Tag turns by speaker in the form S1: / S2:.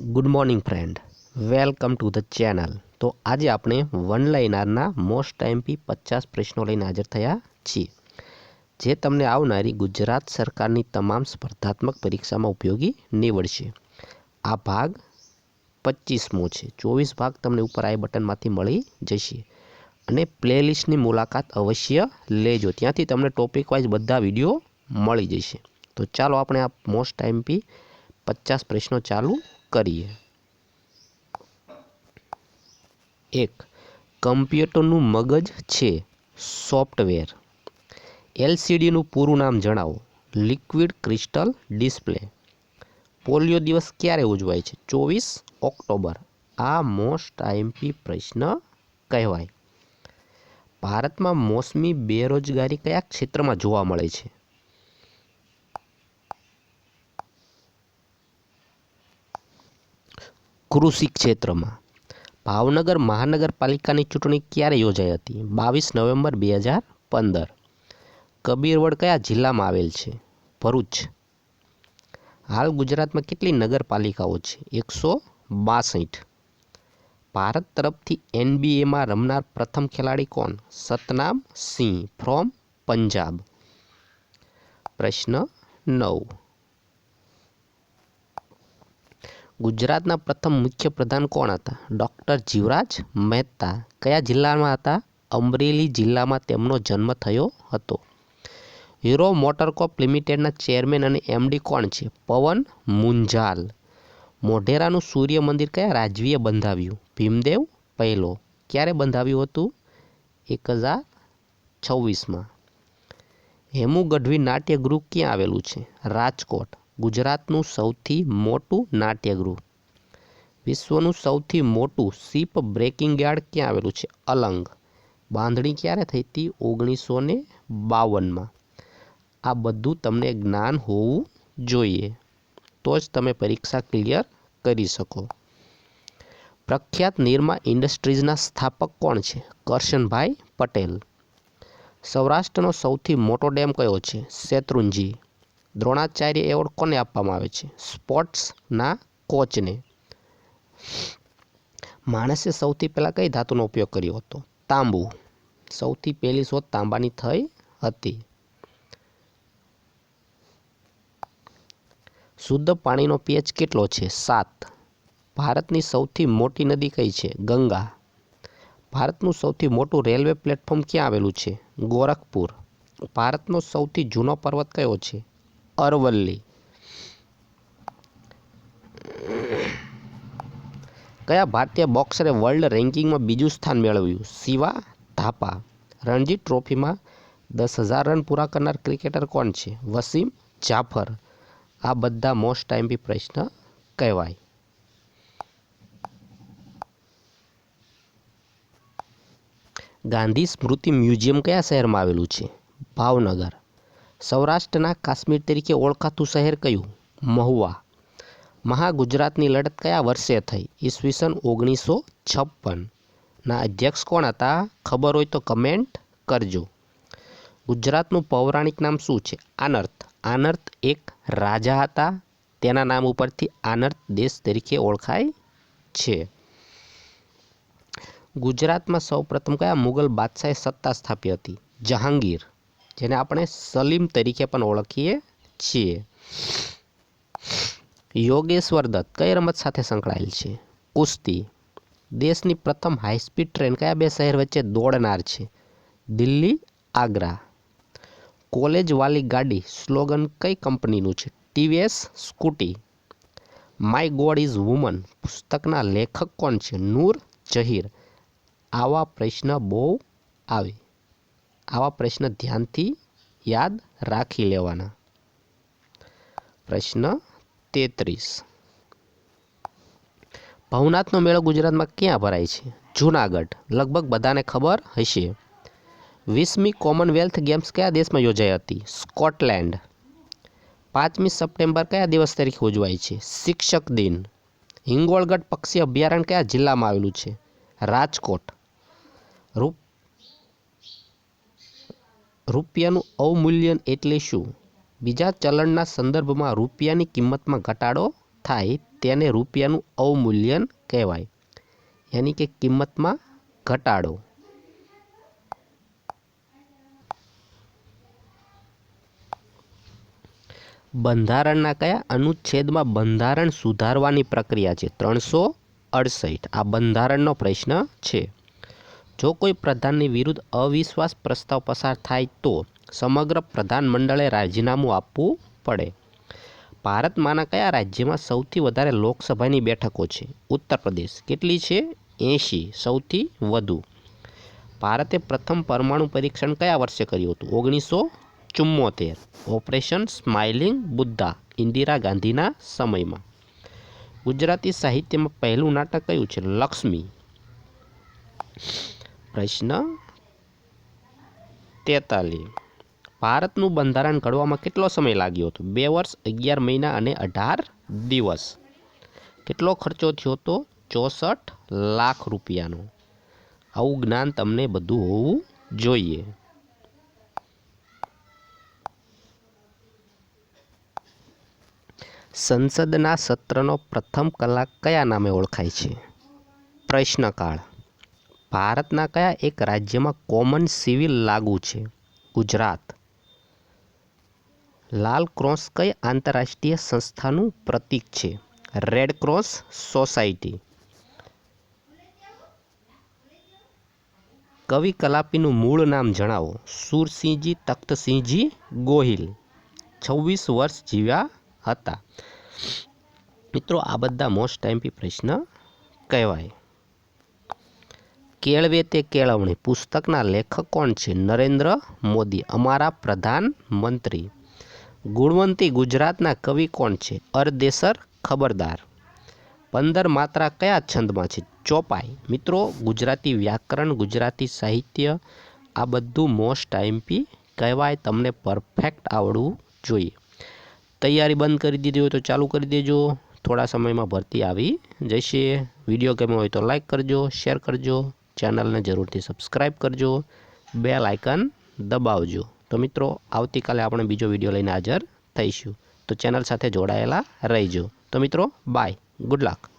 S1: Good morning friend welcome to the channel તો આજે આપણે વન લાઇનરના મોસ્ટ ટાઈમપી પચાસ પ્રશ્નો લઈને હાજર થયા છીએ. જે તમને આવનારી ગુજરાત સરકારની તમામ સ્પર્ધાત્મક પરીક્ષામાં ઉપયોગી નીવડશે. આ ભાગ પચીસમો છે. ચોવીસ ભાગ તમને ઉપર આઈ બટનમાંથી મળી જશે. અને પ્લેલિસ્ટની મુલાકાત અવશ્ય લેજો. ત્યાંથી તમને ટોપિક વાઇઝ બધા વીડિયો મળી જશે. તો ચાલો આપણે આ મોસ્ટ ટાઈમપી પચાસ પ્રશ્નો ચાલુ કરીએ? એક, કમ્પ્યુટરનું મગજ છે સોફ્ટવેર. એલસીડીનું પૂરું નામ જણાવો. Liquid crystal display. પોલિયો દિવસ ક્યારે ઉજવાય છે? ચોવીસ ઓક્ટોબર. આ મોસ્ટ આઈએમપી પ્રશ્ન કહેવાય. ભારતમાં મોસમી બેરોજગારી કયા ક્ષેત્રમાં જોવા મળે છે? કૃષિ ક્ષેત્રમાં. ભાવનગર મહાનગરપાલિકાની ચૂંટણી ક્યારે યોજાઈ હતી? બાવીસ નવેમ્બર બે હજાર પંદર. કબીરવડ કયા જિલ્લામાં આવેલ છે? ભરૂચ. હાલ ગુજરાતમાં કેટલી નગરપાલિકાઓ છે? એકસો બાસઠ. ભારત તરફથી એનબીએમાં રમનાર પ્રથમ ખેલાડી કોણ? સતનામ સિંહ ફ્રોમ પંજાબ. પ્રશ્ન નવ. ગુજરાતના પ્રથમ મુખ્ય પ્રધાન કોણ હતા? ડૉક્ટર જીવરાજ મહેતા. કયા જિલ્લામાં હતા? અમરેલી જિલ્લામાં તેમનો જન્મ થયો હતો. હીરો મોટરકોપ લિમિટેડના ચેરમેન અને એમડી કોણ છે? પવન મુંજાલ. મોઢેરાનું સૂર્ય મંદિર કયા રાજવીએ બંધાવ્યું? ભીમદેવ પહેલો. ક્યારે બંધાવ્યું હતું? એક હજાર છવ્વીસમાં. હેમુ ગઢવી નાટ્યગૃહ ક્યાં આવેલું છે? રાજકોટ. ગુજરાતનું સૌથી મોટું નાટ્યગૃહ. વિશ્વનું સૌથી મોટું શિપ બ્રેકિંગ યાર્ડ ક્યાં આવેલું છે? અલંગ. બાંધણી ક્યારે થઈ હતી? ઓગણીસો ને બાવનમાં. આ બધું તમને જ્ઞાન હોવું જોઈએ. તો જ તમે પરીક્ષા ક્લિયર કરી શકો. પ્રખ્યાત નિરમા ઇન્ડસ્ટ્રીઝના સ્થાપક કોણ છે? કરશનભાઈ પટેલ. સૌરાષ્ટ્રનો સૌથી મોટો ડેમ કયો છે? શેત્રુંજી. દ્રોણાચાર્ય એવોર્ડ કોને આપવામાં આવે છે? સ્પોર્ટ્સના કોચને. માણસે સૌથી પહેલાં કઈ ધાતુનો ઉપયોગ કર્યો હતો? તાંબુ. સૌથી પહેલી શોધ તાંબાની થઈ હતી. શુદ્ધ પાણીનો પીએચ કેટલો છે? સાત. ભારતની સૌથી મોટી નદી કઈ છે? ગંગા. ભારતનું સૌથી મોટું રેલવે પ્લેટફોર્મ ક્યાં આવેલું છે? ગોરખપુર. ભારતનો સૌથી જૂનો પર્વત કયો છે? અરવલ્લી. કયા ભારતીય બોક્સરે વર્લ્ડ રેન્કિંગમાં બીજું સ્થાન મેળવ્યું? શિવા થાપા રણજી ટ્રોફીમાં દસ હજાર રન પૂરા કરનાર ક્રિકેટર કોણ છે? વસીમ જાફર. આ બધા મોસ્ટ ટાઈમપી પ્રશ્ન કહેવાય. ગાંધી સ્મૃતિ મ્યુઝિયમ કયા શહેરમાં આવેલું છે? ભાવનગર. સૌરાષ્ટ્રના કાશ્મીર તરીકે ઓળખાતું શહેર કયું? મહુવા. મહાગુજરાતની લડત કયા વર્ષે થઈ? ઈસવીસન ઓગણીસો છપ્પનના અધ્યક્ષ કોણ હતા? ખબર હોય તો કમેન્ટ કરજો. ગુજરાતનું પૌરાણિક નામ શું છે? આનર્થ આનર્થ એક રાજા હતા. તેના નામ ઉપરથી આનર્થ દેશ તરીકે ઓળખાય છે. ગુજરાતમાં સૌપ્રથમ કયા મુગલ બાદશાહે સત્તા સ્થાપી હતી? જહાંગીર. જેને આપણે સલીમ તરીકે પણ ઓળખીએ છીએ. યોગેશ્વર દત્ત કઈ રમત સાથે સંકળાયેલ છે? કુસ્તી. દેશની પ્રથમ હાઈસ્પીડ ટ્રેન કયા બે શહેર વચ્ચે દોડનાર છે? દિલ્હી, આગ્રા. કોલેજવાળી ગાડી સ્લોગન કઈ કંપનીનું છે? TVS, Scooty. My god is woman પુસ્તકના લેખક કોણ છે? નૂર જહીર. આવા પ્રશ્ન બહુ આવે. આવા પ્રશ્ન ધ્યાનથી યાદ રાખી લેવાના. પ્રશ્ન તેત્રીસ. ભવનાથનો મેળો ગુજરાતમાં ક્યાં ભરાય છે? જૂનાગઢ. લગભગ બધાને ખબર હશે. વીસમી કોમનવેલ્થ ગેમ્સ કયા દેશમાં યોજાઈ હતી? સ્કોટલેન્ડ. પાંચમી સપ્ટેમ્બર કયા દિવસ તરીકે ઉજવાય છે? શિક્ષક દિન. હિંગોળગઢ પક્ષી અભયારણ્ય કયા જિલ્લામાં આવેલું છે? રાજકોટ. રૂપ રૂપિયાનું અવમૂલ્યન એટલે શું? બીજા ચલણના સંદર્ભમાં રૂપિયાની કિંમતમાં ઘટાડો થાય તેને રૂપિયાનું અવમૂલ્યન કહેવાય. યાની કે કિંમતમાં ઘટાડો. બંધારણના કયા અનુચ્છેદમાં બંધારણ સુધારવાની પ્રક્રિયા છે? ત્રણસો અડસઠ. આ બંધારણનો પ્રશ્ન છે. જો કોઈ પ્રધાનની વિરુદ્ધ અવિશ્વાસ પ્રસ્તાવ પસાર થાય તો સમગ્ર પ્રધાનમંડળે રાજીનામું આપવું પડે. ભારતમાંના કયા રાજ્યમાં સૌથી વધારે લોકસભાની બેઠકો છે? ઉત્તર પ્રદેશ કેટલી છે? એંશી, સૌથી વધુ. ભારતે પ્રથમ પરમાણુ પરીક્ષણ કયા વર્ષે કર્યું હતું? ઓગણીસો ચુમ્મોતેર ઓપરેશન સ્માઇલિંગ બુદ્ધા, ઇન્દિરા ગાંધીના સમયમાં. ગુજરાતી સાહિત્યમાં પહેલું નાટક કયું છે? લક્ષ્મી. પ્રશ્ન તેતાલીસ. ભારતનું બંધારણ ઘડવામાં કેટલો સમય લાગ્યો હતો? બે વર્ષ, અગિયાર મહિના અને અઢાર દિવસ. કેટલો ખર્ચો થયો હતો ચોસઠ લાખ રૂપિયાનો. આવું જ્ઞાન તમને બધું હોવું જોઈએ. સંસદના સત્રનો પ્રથમ કલાક કયા નામે ઓળખાય છે? પ્રશ્નકાળ. ભારતના કયા એક રાજ્યમાં કોમન સિવિલ લાગુ છે? ગુજરાત. લાલ ક્રોસ કઈ આંતરરાષ્ટ્રીય સંસ્થાનું પ્રતીક છે? Red cross society. કવિ કલાપીનું મૂળ નામ જણાવો. સુરસિંહજી, તખ્તસિંહજી, ગોહિલ. છવ્વીસ વર્ષ જીવ્યા હતા. મિત્રો, આ બધા મોસ્ટ ટાઈમપી પ્રશ્ન કહેવાય. કેળવે તે કેળવણી. પુસ્તકના લેખક કોણ છે? નરેન્દ્ર મોદી, અમારા પ્રધાનમંત્રી ગુણવંતી ગુજરાતના કવિ કોણ છે? અરદેસર ખબરદાર. પંદર માત્રા કયા છંદમાં છે? ચોપાઈ. મિત્રો, ગુજરાતી વ્યાકરણ, ગુજરાતી સાહિત્ય, આ બધું મોસ્ટ આઈમ્પી કહેવાય. તમને પરફેક્ટ આવડવું જોઈએ. તૈયારી બંધ કરી દીધી હોય તો ચાલુ કરી દેજો. થોડા સમયમાં ભરતી આવી જશે. વીડિયો ગમ્યો હોય તો લાઈક કરજો શેર કરજો. ચેનલને જરૂરથી સબસ્ક્રાઈબ કરજો, બેલ આઇકન દબાવજો. તો મિત્રો, આવતીકાલે આપણે બીજો વીડિયો લઈને હાજર થઈશું. તો ચેનલ સાથે જોડાયેલા રહીજો. તો મિત્રો, બાય. Good luck.